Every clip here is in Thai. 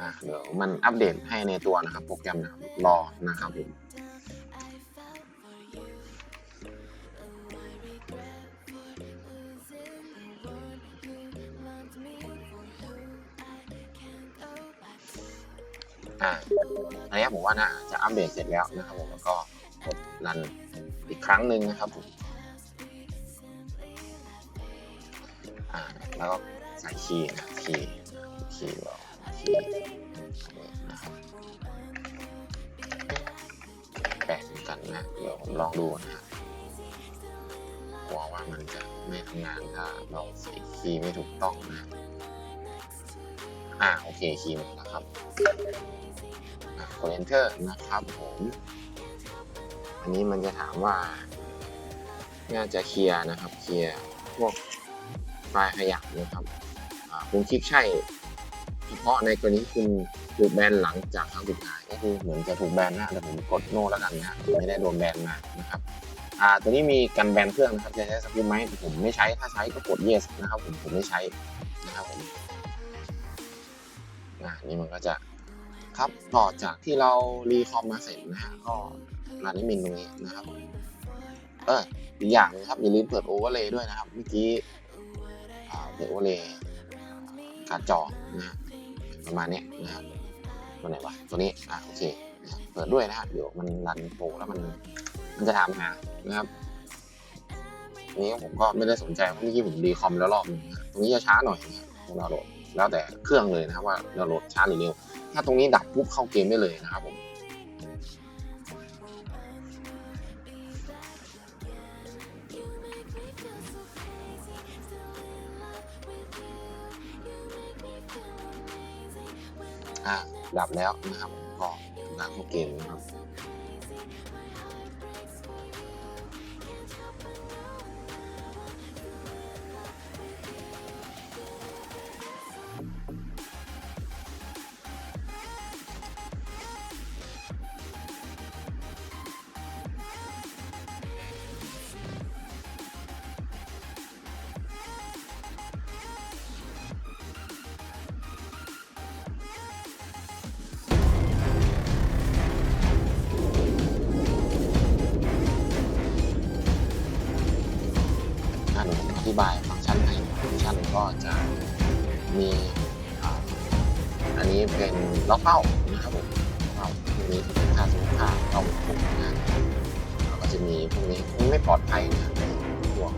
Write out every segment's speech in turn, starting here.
อะเดี๋ยวมันอัปเดตให้ในตัวนะครับ โปรแกรมนะครับรอนะครับผมอ่าอันนี้ผมว่าน่าจะอัปเดตเสร็จแล้วนะครับผมแล้วก็กดรันอีกครั้งหนึ่งนะครับผมอ่าแล้วก็ใส่คีย์นะคีย์คีย์เรา ลองดูนะครับกลัวว่ามันจะไม่ทำงานถ้าเราใส่คีย์ไม่ถูกต้องนะอ่าโอเคคีย์มาแล้วครับกด enter นะครับผมอันนี้มันจะถามว่า น่าจะเคลียร์นะครับ เคลียร์พวกไฟล์ขยะนะครับอ่าคุณคลิกใช่ เฉพาะในกรณีที่คุณถูกแบนหลังจากครั้งสุดท้ายก็คือเหมือนจะถูกแบนนะแต่ผมกดโน่แล้วกันนะไม่ได้โดนแบนมานะครับอ่าตัวนี้มีกันแบนเครื่องนะครับจะใช้สกิลไหมผมไม่ใช้ถ้าใช้ก็กด yes นะครับผมผมไม่ใช้นะครับผมอ่านี่มันก็จะครับต่อจากที่เรารีคอมมาเสร็จนะฮะก็รันนิมินตรงนี้นะครับเอออีกอย่างนึงครับอย่าลืมเปิดโอเวอร์เลย์ด้วยนะครับเมื่อกี้อ่าเปิดโอเวอร์เลย์การจอนะฮะ ประมาณเนี้ยนะครับตัวไหนวะตัวนี้อะโอเคเปิดด้วยนะฮะเดี๋ยวมันรันโปรแล้วมันมันจะถามหานะครับนี้ผมก็ไม่ได้สนใจเพราะเมื่อกี้ผมดีคอมแล้วรอบหนึงตรงนี้จะช้าหน่อยนะครับดาวน์โหลดแล้วแต่เครื่องเลยนะครับว่าดาวน์โหลดช้าหรือเร็ว ถ้าตรงนี้ดับปุ๊บเข้าเกมได้เลยนะครับผม อ่าดับแล้วนะครับก็ทำการเข้าเกมนะครับ ก์ชันก็จะมีอันนี้เป็นล็อกเป้านะครับผมเป้าพวกนี้ค่าสมมติค่าเราปุ่มนะก็จะมีพวกนี้ไม่ปลอดภัยนะพวก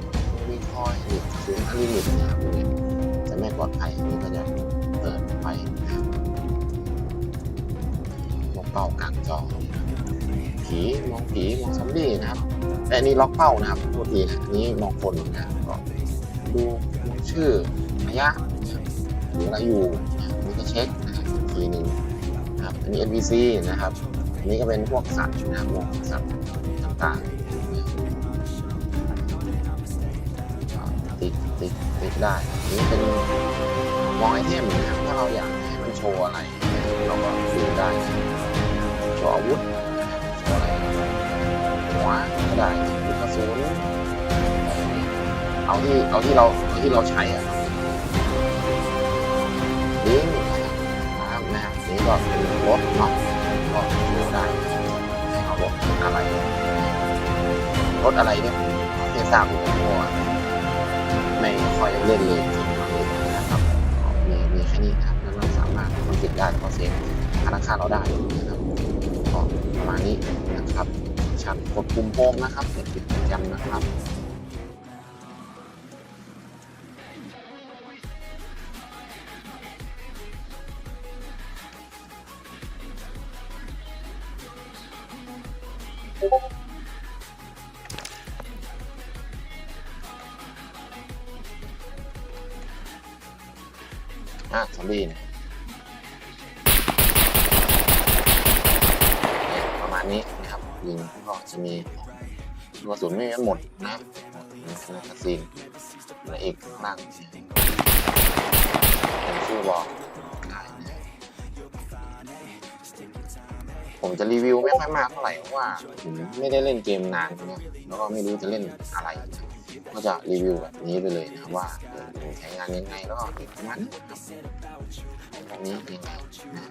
วิคอยหรือซูมอันลิมิตนะครับพวกนี้จะไม่ปลอดภัยนนี้ก็จะเปิดไฟนะครับล็อกเป้ากลางจอผีมองผีมองซอมบี้นะครับแต่นี้ล็อกเป้านะครับโทษทีนะนี่มองคนนะก็ดู ชื่อระยะหรืออะไรอยู่นี่ก็เช็คนะครับอีกทีหนึ่งนะครับอันนี้ NPC นะครับอันนี้ก็เป็นพวกสัตว์นะครับมองสัตว์ต่างๆติดติดติดได้อันนี้เป็นมองไอเทมนะครับถ้าเราอยากให้มันโชว์อะไร เราก็ดูได้โชว์อาวุธนะครับโชว์อะไรหัวก็ได้ลูกกระสุนเอาที่เอาที่เรา ที่เราใช้อะครับลิงก์นะครับนะนี่ก็เป็นรถเนาะก็ดูได้ให้เอารถอะไรรถอะไรเนี่ยไม่ทราบเหมือนกันเพราะว่าไม่ค่อยเล่นเลยนะครับมีมีแค่นี้ครับแล้วเราสามารถคอนฟิกได้แล้วก็เซฟธนาคารเราได้นะครับก็ประมาณนี้นะครับชันกดปุ่มโฮมนะครับเปิดปิดโปรแกรมนะครับ อะซอมบี้เนี่ยประมาณนี้นะครับยิงก็จะมีกระสุนไม่หมดนะมีคาซีนอะอีกข้างล่างเป็นชื่อบอก ผมจะรีวิวไม่ค่อยมากเท่าไหร่เพราะว่าผมไม่ได้เล่นเกมนานนะแล้วก็ไม่รู้จะเล่นอะไรนะก็จะรีวิวแบบนี้ไปเลยนะว่าเออมันใช้งานยังไงแล้วก็ประมาณนี้ครับพวกนี้ยังไงนะ